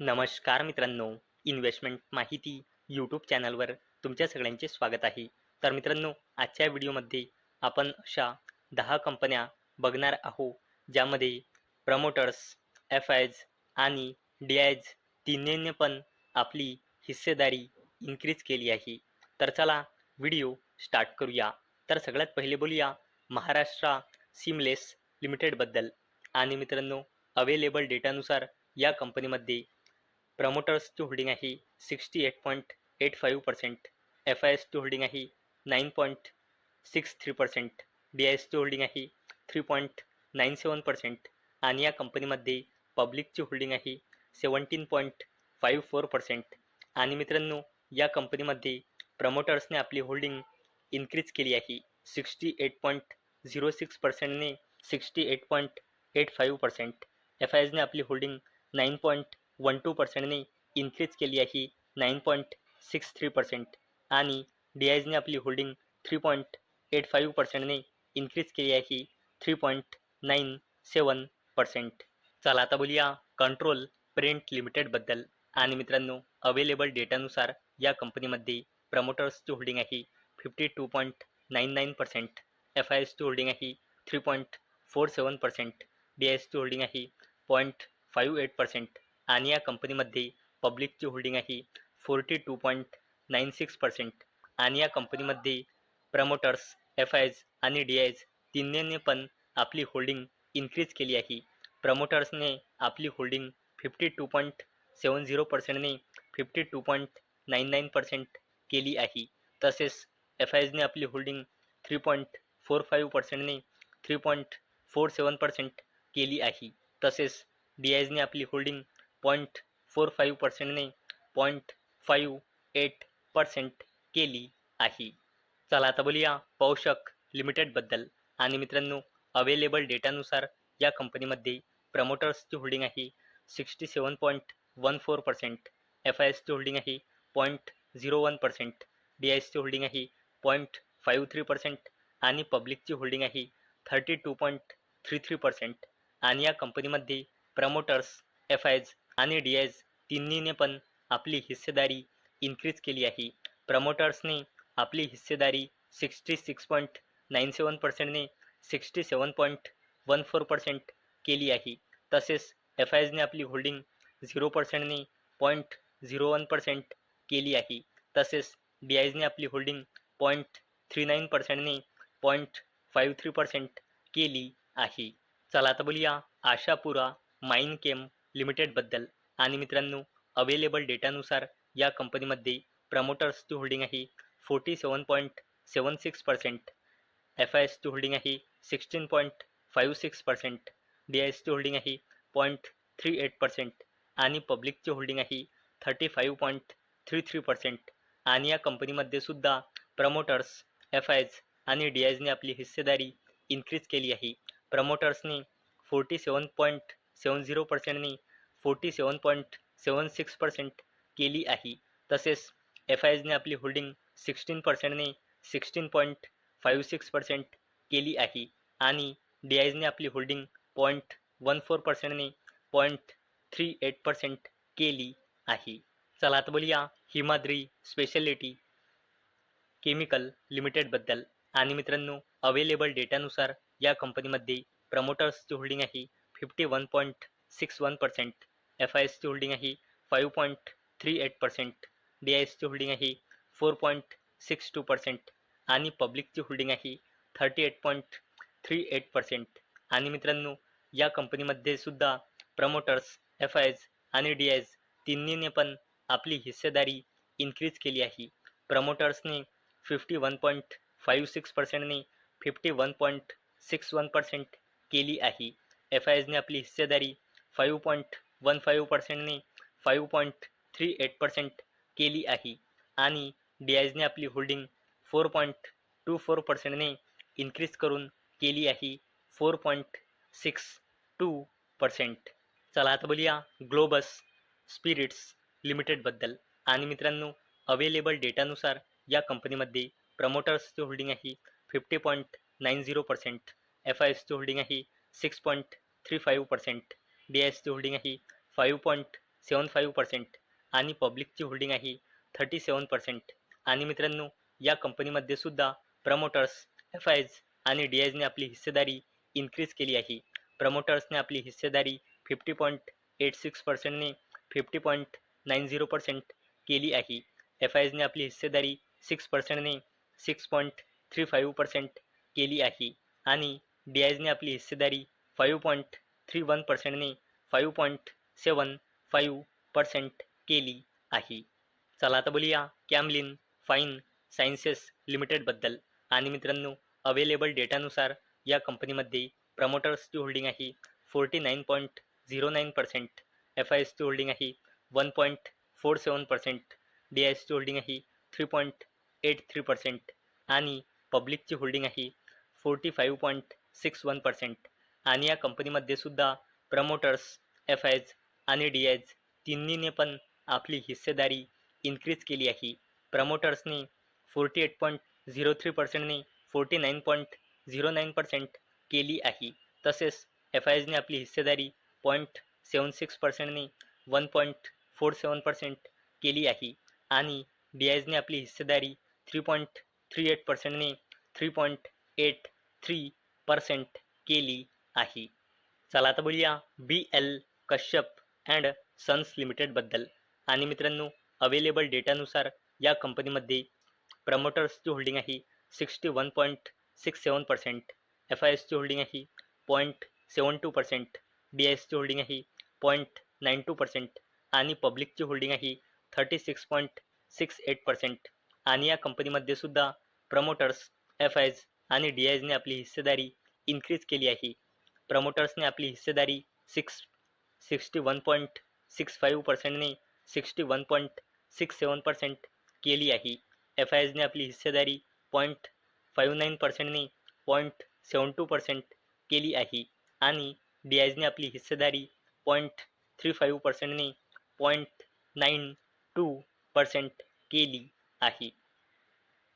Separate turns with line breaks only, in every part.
नमस्कार मित्रांनो इन्व्हेस्टमेंट माहिती यूट्यूब चॅनलवर तुमच्या सगळ्यांचे स्वागत आहे. तर मित्रांनो आजच्या व्हिडिओमध्ये आपण अशा दहा कंपन्या बघणार आहोत ज्यामध्ये प्रमोटर्स एफ आयज आणि डी आयज तिन्हीने पण आपली हिस्सेदारी इन्क्रीज केली आहे. तर चला व्हिडिओ स्टार्ट करूया. तर सगळ्यात पहिले बोलूया महाराष्ट्र सिमलेस लिमिटेडबद्दल आणि मित्रांनो अवेलेबल डेटानुसार या कंपनीमध्ये प्रमोटर्सची होल्डिंग आहे sixty eight point eight five percent F I एसची होल्डिंग आहे nine point six three percent D I एसची होल्डिंग आहे three point nine seven percent आणि या कंपनीमध्ये पब्लिकची होल्डिंग आहे seventeen point five four percent. आणि मित्रांनो या कंपनीमध्ये प्रमोटर्सने आपली होल्डिंग इन्क्रीज केली आहे sixty eight point zero six पर्सेंटने sixty eight point eight five percent. F I एसने आपली holding nine point one two पर्सेंटने increase केली आहे nine point six three percent आणि डी आयजने आपली holding three point eight five पर्सेंटने increase केली आहे three point nine seven percent चला आता बोलूया कंट्रोल प्रिंट लिमिटेडबद्दल आणि मित्रांनो अवेलेबल डेटानुसार या कंपनीमध्ये प्रमोटर्सची होल्डिंग आहे fifty two point nine nine percent F I एसची होल्डिंग आहे three point four seven percent D I एसची होल्डिंग आहे पॉईंट फाईव्ह एट पर्सेंट आणि या कंपनीमध्ये पब्लिकची होल्डिंग आहे forty two point nine six percent आणि या कंपनीमध्ये प्रमोटर्स एफ आयज आणि डी आयज तिन्हीने पण आपली होल्डिंग इन्क्रीज केली आहे. प्रमोटर्सने आपली holding fifty two point seven zero पर्सेंटने fifty two point nine nine percent केली आहे. तसेच एफ आयजने आपली holding three point four five पर्सेंटने three point four seven percent केली आहे. तसेच डी आयजने आपली होल्डिंग पॉईंट फोर फाईव्ह पर्सेंटने पॉईंट फाईव्ह एट पर्सेंट केली आहे. चला आता बोलूया पौषक लिमिटेडबद्दल आणि मित्रांनो अवेलेबल डेटानुसार या कंपनीमध्ये प्रमोटर्सची होल्डिंग आहे sixty seven point one four percent F I एसची होल्डिंग आहे point zero one percent D I एसची होल्डिंग आहे पॉईंट फाईव्ह थ्री पर्सेंट आणि पब्लिकची होल्डिंग आहे thirty two point three three percent आणि या कंपनीमध्ये प्रमोटर्स एफ आयज आणि डी आयज तिन्हीने पण आपली हिस्सेदारी इन्क्रीज केली आहे. प्रमोटर्सने आपली हिस्सेदारी sixty six point nine seven पर्सेंटने sixty seven point one four percent केली आहे. तसेच एफ आय एजने आपली होल्डिंग झिरो पर्सेंटने पॉईंट झिरो वन पर्सेंट केली आहे. तसेच डी आयजने आपली होल्डिंग पॉईंट थ्री नाईन पर्सेंटने पॉईंट फाईव्ह थ्री पर्सेंट केली आहे. चला आता बोलूया आशापुरा माइन केम लिमिटेडबद्दल. आणि मित्रांनो अवेलेबल डेटानुसार या कंपनीमध्ये प्रमोटर्सची होल्डिंग आहे forty seven point seven six percent F I एसची होल्डिंग आहे sixteen point five six percent D I एसची होल्डिंग आहे पॉईंट थ्री एट पर्सेंट आणि पब्लिकची होल्डिंग आहे thirty five point three three percent आणि या कंपनीमध्ये सुद्धा प्रमोटर्स एफ आय एस आणि डी आयजने आपली हिस्सेदारी इन्क्रीज केली आहे. प्रमोटर्सने forty seven point seven zero पर्सेंटने forty seven point seven six percent केली आहे. तसेच एफ आय एजने आपली holding sixteen पर्सेंटने sixteen point five six percent केली आहे. आणि डी आयजने आपली होल्डिंग पॉईंट वन फोर पर्सेंटने पॉईंट थ्री एट पर्सेंट केली आहे. चला आता बोलूया हिमाद्री स्पेशालिटी केमिकल लिमिटेडबद्दल आणि मित्रांनो अवेलेबल डेटानुसार या कंपनीमध्ये प्रमोटर्सची होल्डिंग आहे. Fifty one point six one percent F I एसची होल्डिंग आहे five point three eight percent D I एसची होल्डिंग आहे four point six two percent आणि पब्लिकची होल्डिंग आहे thirty eight point three eight percent आणि मित्रांनो या कंपनीमध्ये सुद्धा प्रमोटर्स एफ आय एस आणि डी एस तिन्हीने पण आपली हिस्सेदारी इन्क्रीज केली आहे. प्रमोटर्सने fifty one point five six पर्सेंटने fifty one point six one percent केली आहे. एफ आय एजने आपली हिस्सेदारी five point one five पर्सेंटने five point three eight percent केली आहे. आणि डी आयजने आपली holding four point two four पर्सेंटने increase करून केली आहे four point six two percent चला आता बोलूया ग्लोबस स्पिरिट्स लिमिटेडबद्दल आणि मित्रांनो अवेलेबल डेटानुसार या कंपनीमध्ये प्रमोटर्सची होल्डिंग आहे fifty point nine zero percent F I एसची होल्डिंग आहे six point three five percent D I एसची होल्डिंग आहे five point seven five percent आणि पब्लिकची होल्डिंग आहे थर्टी सेवन पर्सेंट. आणि मित्रांनो या कंपनीमध्ये सुद्धा प्रमोटर्स एफ आयज आणि डी आयजने आपली हिस्सेदारी इन्क्रीज केली आहे. प्रमोटर्सने आपली हिस्सेदारी fifty point eight six पर्सेंटने fifty point nine zero percent केली आहे. एफ आयजने आपली हिस्सेदारी six पर्सेंटने six point three five percent केली आहे. आणि डी आयजने आपली हिस्सेदारी five point three one पर्सेंटने five point seven five percent केली आहे. चला आता बोलूया कॅमलिन फाईन सायन्सेस लिमिटेडबद्दल आणि मित्रांनो अवेलेबल डेटानुसार या कंपनीमध्ये प्रमोटर्सची होल्डिंग आहे forty nine point zero nine percent F I एसची होल्डिंग आहे one point four seven percent D I एसची होल्डिंग आहे three point eight three percent आणि पब्लिकची होल्डिंग आहे forty five point six one percent आणि या कंपनीमध्ये सुद्धा प्रमोटर्स एफ आयज आणि डी आयज तिन्हीने पण आपली हिस्सेदारी इन्क्रीज केली आहे. प्रमोटर्सने forty eight point zero three पर्सेंटने forty nine point zero nine percent केली आहे. तसेच एफ आय एजने आपली हिस्सेदारी point seven six पर्सेंटने one point four seven percent केली आहे. आणि डी आयजने आपली हिस्सेदारी three point three eight पर्सेंटने three point eight three percent केली आहे. चला आता बोलूया B L Kashyap and sons लिमिटेडबद्दल आणि मित्रांनो अवेलेबल डेटानुसार या कंपनीमध्ये प्रमोटर्सची होल्डिंग आहे sixty one point six seven percent F I एसची होल्डिंग आहे point seven two percent D I एसची होल्डिंग आहे पॉईंट नाईन टू पर्सेंट आणि पब्लिकची होल्डिंग आहे thirty six point six eight percent आणि या कंपनीमध्ये सुद्धा प्रमोटर्स एफ आयज आणि डी आयजने आपली हिस्सेदारी इन्क्रीज केली आहे. प्रमोटर्सने आपली हिस्सेदारी six sixty one point six five पर्सेंटने sixty one point six seven percent केली आहे. एफ आय एजने आपली हिस्सेदारी पॉईंट फाईव्ह नाईन पर्सेंटने पॉईंट सेवन टू पर्सेंट केली आहे. आणि डी आयजने आपली हिस्सेदारी पॉईंट थ्री फाईव्ह पर्सेंटने पॉईंट नाईन टू पर्सेंट केली आहे.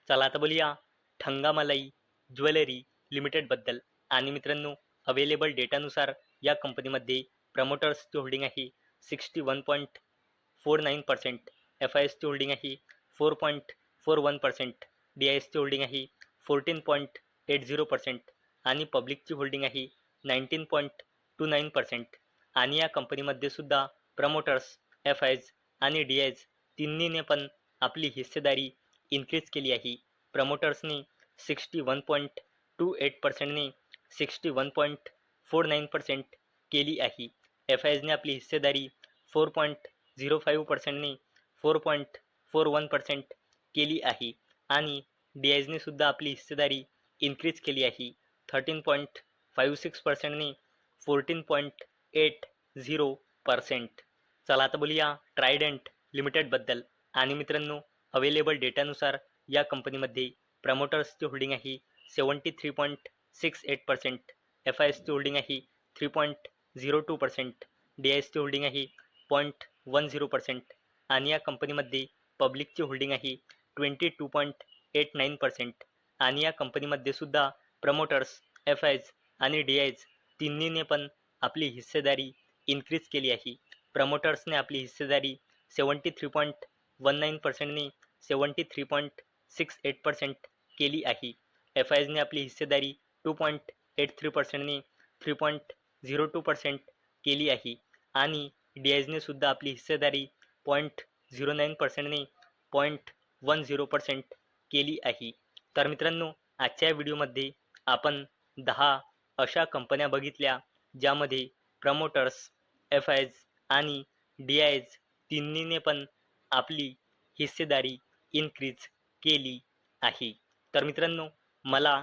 चला आता बोलूया ठंगामलाई ज्वेलरी लिमिटेडबद्दल. आणि मित्रांनो अवेलेबल डेटानुसार या कंपनीमध्ये प्रमोटर्सची होल्डिंग आहे. Sixty one point four nine percent F I एसची होल्डिंग आहे. Four point four one percent D I एसची होल्डिंग आहे. Fourteen point eight zero percent आणि पब्लिकची होल्डिंग आहे. Nineteen point two nine percent आणि या कंपनीमध्ये सुद्धा प्रमोटर्स एफ आयज आणि डी आयज तिन्हीने पण आपली हिस्सेदारी इन्क्रीज केली आहे. प्रमोटर्सने sixty one point two eight पर्सेंटने sixty one point four nine percent केली आहे. एफ आय एजने आपली हिस्सेदारी four point zero five पर्सेंटने four point four one percent केली आहे. आणि डी आयजने सुद्धा आपली हिस्सेदारी इन्क्रीज केली आहे. Thirteen point five six पर्सेंटने fourteen point eight zero percent. चला आता बोलूया ट्रायडंट लिमिटेडबद्दल आणि मित्रांनो अवेलेबल डेटानुसार या कंपनीमध्ये प्रमोटर्सची होल्डिंग आहे seventy three point six eight percent F I एसची होल्डिंग आहे three point zero two percent D I एसची होल्डिंग आहे पॉईंट वन झिरो पर्सेंट आणि या कंपनीमध्ये पब्लिकची होल्डिंग आहे twenty two point eight nine percent आणि या कंपनीमध्ये सुद्धा प्रमोटर्स एफ आयज आणि डी आयज तिन्हीने पण आपली हिस्सेदारी इन्क्रीज केली आहे. प्रमोटर्सने आपली हिस्सेदारी seventy three point one nine पर्सेंटने seventy three point six eight percent केली आहे. एफ आय एजने आपली हिस्सेदारी two point eight three पर्सेंटने three point zero two percent केली आहे. आणि डी आयजने सुद्धा आपली हिस्सेदारी पॉईंट झिरो नाईन पर्सेंटने पॉईंट वन झिरो पर्सेंट केली आहे. तर मित्रांनो आजच्या व्हिडिओमध्ये आपण दहा अशा कंपन्या बघितल्या ज्यामध्ये प्रमोटर्स एफ आयज आणि डी आयज तिन्हीने पण आपली हिस्सेदारी इन्क्रीज केली आहे. तर मित्रांनो मला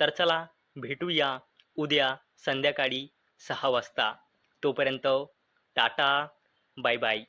तर चला भेटूया उद्या संध्याकाळी सहा वाजता. तोपर्यंत टाटा बाय बाय.